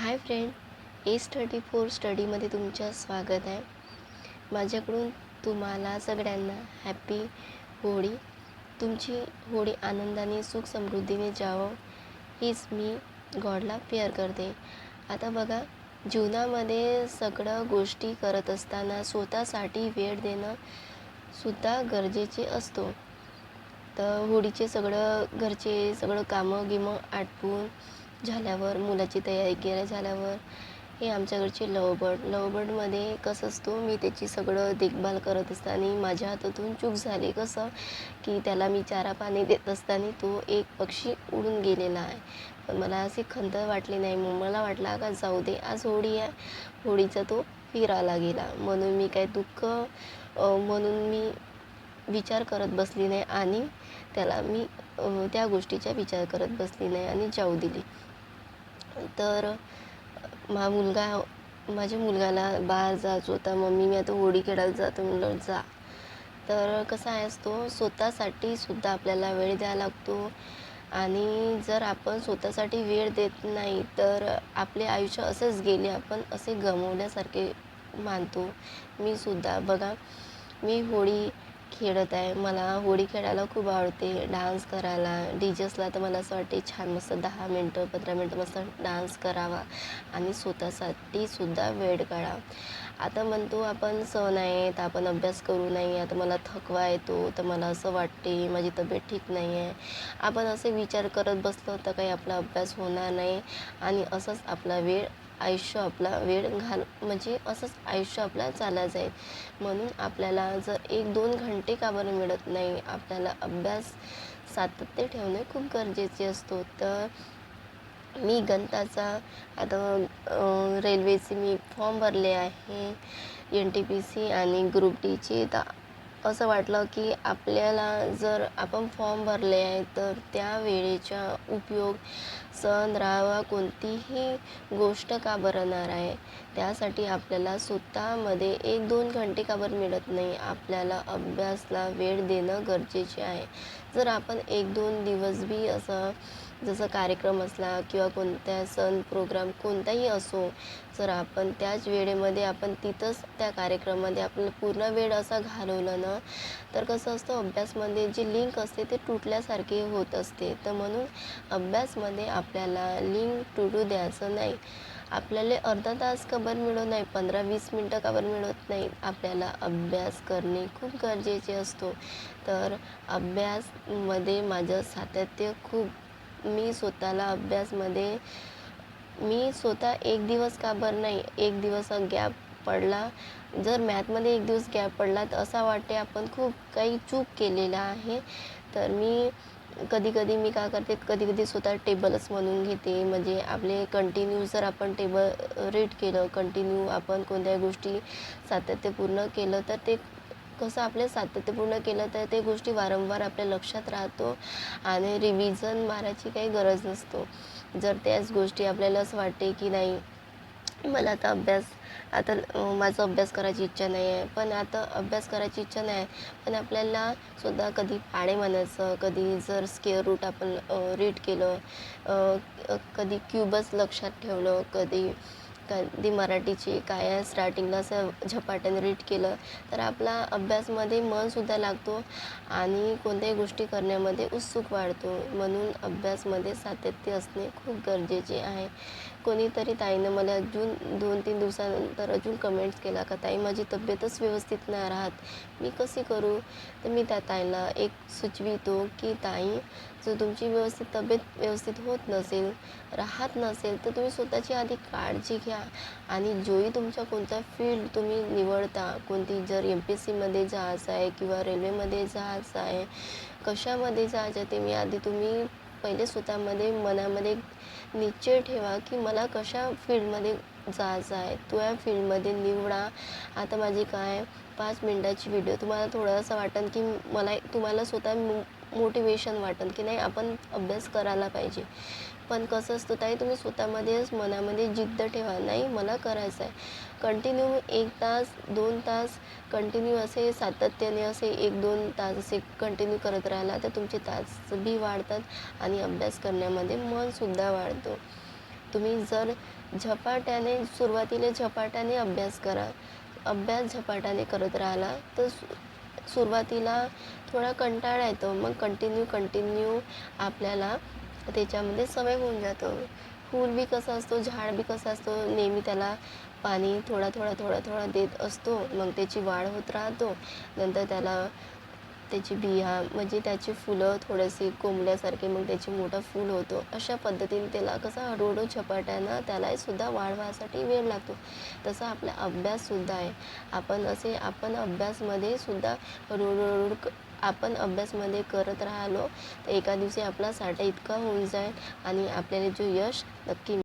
Hi friend A thirty four स्टडीमध्ये तुमचं स्वागत आहे. माझ्याकडून तुम्हाला सगळ्यांना हॅपी होळी. तुमची होळी आनंदाने सुख समृद्धीने जावं हीच मी गॉडला पेअर करते. आता बघा जीवनामध्ये सगळं गोष्टी करत असताना स्वतःसाठी वेळ देणं सुद्धा गरजेचे असतो. तर होळीचे सगळं घरचे सगळं कामं गिमं आटपून झाल्यावर मुलाची तयारी केल्या झाल्यावर हे आमच्याकडचे लवबर्ड लवबर्डमध्ये कसं असतो मी त्याची सगळं देखभाल करत असताना माझ्या हातातून चूक झाली. कसं? की त्याला मी चारा पाणी देत असताना तो एक पक्षी उडून गेलेला आहे. पण मला अशी खंत वाटली नाही. मग मला वाटला का जाऊ दे आज होळी आहे. होळीचा तो फिरायला गेला. म्हणून मी काय दुःख म्हणून मी विचार करत बसली नाही आणि त्याला मी त्या गोष्टीचा विचार करत बसली नाही आणि जाऊ दिली. तर मा मुलगा माझ्या मुलगाला बाहेर जायचं होता. मम्मी मी आता होळी खेळायला जातो म्हणलं जा. तर कसा आहे असतो स्वतःसाठी सुद्धा आपल्याला वेळ द्यावा लागतो. आणि जर आपण स्वतःसाठी वेळ देत नाही तर आपले आयुष्य असंच गेले. आपण असे गमवल्यासारखे मानतो. मी सुद्धा बघा मी होळी खेळत आहे. मला होळी खेळायला खूप आवडते. डान्स करायला. डी जे असला तर मला असं वाटते छान मस्त दहा मिनटं पंधरा मिनटं मस्त डान्स करावा आणि स्वतःसाठी सुद्धा वेळ काढा. आता म्हणतो आपण सण आहे तर आपण अभ्यास करू नाही आता मला थकवा येतो तर मला असं वाटते माझी तब्येत ठीक नाही आहे आपण असे विचार करत बसलो तर काही आपला अभ्यास होणार नाही आणि असंच आपला वेळ आयुष्य आपला वेळ घाल म्हणजे असंच आयुष्य आपला चालला जाईल. म्हणून आपल्याला जर एक दोन घंटे का बरं मिळत नाही आपल्याला अभ्यास सातत्य ठेवणे खूप गरजेचे असतो. तर मी गणिताचा आता रेल्वेचे मी फॉर्म भरले आहे एन टी पी सी आणि ग्रुप डीची तर असं वाटलं की आपल्याला जर आपण फॉर्म भरले आहे तर त्या वेळेचा उपयोग सण राहावा कोणतीही गोष्ट का बरणार आहे? त्यासाठी आपल्याला स्वतःमध्ये एक दोन घंटे का बरं मिळत नाही? आपल्याला अभ्यासला वेळ देणं गरजेचे आहे. जर आपण एक दोन दिवस बी असं जसं कार्यक्रम असला किंवा कोणत्या सण प्रोग्राम कोणताही असो जर आपण त्याच वेळेमध्ये आपण तिथंच त्या कार्यक्रमामध्ये आपलं पूर्ण वेळ असा घालवलं ना तर कसं असतं अभ्यासमध्ये जी लिंक असते ते तुटल्यासारखी होत असते. तर म्हणून अभ्यासमध्ये आपल्याला लिंक तुटू द्यायचं नाही. आपल्याला अर्धा तास खबर मिळत नाही पंधरा वीस मिनटं खबर मिळत नाही आपल्याला अभ्यास करणे खूप गरजेचे असतो. तर अभ्यासमध्ये माझं सातत्य खूप मी स्वतःला अभ्यासमध्ये मी स्वतः एक दिवस का बरं नाही एक दिवस गॅप पडला. जर मॅथमध्ये एक दिवस गॅप पडला तर असा वाटते आपण खूप काही चूक केलेला आहे. तर मी कधी कधी मी काय करते कधी कधी स्वतः टेबलच म्हणून घेते. म्हणजे आपले कंटिन्यू जर आपण टेबल रीड केलं कंटिन्यू आपण कोणत्याही गोष्टी सातत्यपूर्ण केलं तर ते कसं आपल्या सातत्यपूर्ण केलं तर ते गोष्टी वारंवार आपल्या लक्षात राहतो आणि रिव्हिजन मारायची काही गरज नसतो. जर त्याच गोष्टी आपल्याला असं वाटते की नाही मला आता अभ्यास आता माझा अभ्यास करायची इच्छा नाही आहे पण आता अभ्यास करायची इच्छा नाही पण आपल्याला सुद्धा कधी पाढे म्हणायचं कधी जर स्केअर रूट आपण रीड केलं कधी क्यूबच लक्षात ठेवलं कधी कधी मराठीची काय आहे स्टार्टिंगला असं झपाट्याने रीड केलं तर आपला अभ्यासमध्ये मनसुद्धा लागतो आणि कोणत्याही गोष्टी करण्यामध्ये उत्सुक वाढतो. म्हणून अभ्यासमध्ये सातत्य असणे खूप गरजेचे आहे. कोणीतरी ताईनं मला अजून दोन तीन दिवसानंतर अजून कमेंट्स केला का ताई माझी तब्येतच व्यवस्थित नाही राहत. मी कशी करू? तर मी त्या ताईला एक सुचवितो की ताई जर तुमची व्यवस्थित तब्येत व्यवस्थित होत नसेल राहत नसेल तर तुम्ही स्वतःची आधी काळजी घ्या. आणि जोही तुमचा कोणता फील्ड तुम्ही निवडता कोणती जर एम पी एस सीमध्ये जायचं आहे किंवा रेल्वेमध्ये जायचं आहे कशामध्ये जायचं आहे ते मी आधी तुम्ही पहिले स्वतःमध्ये मनामध्ये निश्चय ठेवा की मला कशा फील्डमध्ये जायचं आहे. तो या फील्डमध्ये निवडा. आता माझी काय पाच मिनटाची व्हिडिओ तुम्हाला थोडंसं वाटेल की मला तुम्हाला स्वतः मोटिवेशन वाटेल की नाही आपण अभ्यास करायला पाहिजे. पण कसं असतं ताई तुम्ही स्वतःमध्येच मनामध्ये जिद्द ठेवा. नाही मला करायचं आहे कंटिन्यू एक तास दोन तास कंटिन्यू असे सातत्याने असे एक दोन तास असे कंटिन्यू करत राहिला तर तुमचे तास बी वाढतात आणि अभ्यास करण्यामध्ये मनसुद्धा वाढतो. तुम्ही जर झपाट्याने सुरुवातीला झपाट्याने अभ्यास करा अभ्यास झपाट्याने करत राहिला तर सुरुवातीला थोडा कंटाळा येतो मग कंटिन्यू कंटिन्यू आपल्याला त्याच्यामध्ये सवय होऊन जातो. फूल बी कसं असतो झाड बी कसं असतो नेहमी त्याला पाणी थोडा थोडा थोडा थोडा देत असतो मग त्याची वाढ होत राहतो. नंतर त्याला त्याची बिया म्हणजे त्याची फुलं थोडेसे कोंबल्यासारखे मग त्याची मोठं फूल होतो. अशा पद्धतीने त्याला कसं हळूहळू झपाट्यानं त्यालासुद्धा वाढ व्हायसाठी वेळ लागतो. तसा आपला अभ्याससुद्धा आहे. आपण असे आपण अभ्यासमध्ये सुद्धा हळूहळू आपण अभ्यासमध्ये करत राहिलो तर एका दिवशी आपला साठा इतका होऊन जाईल आणि आपल्याला जो यश नक्की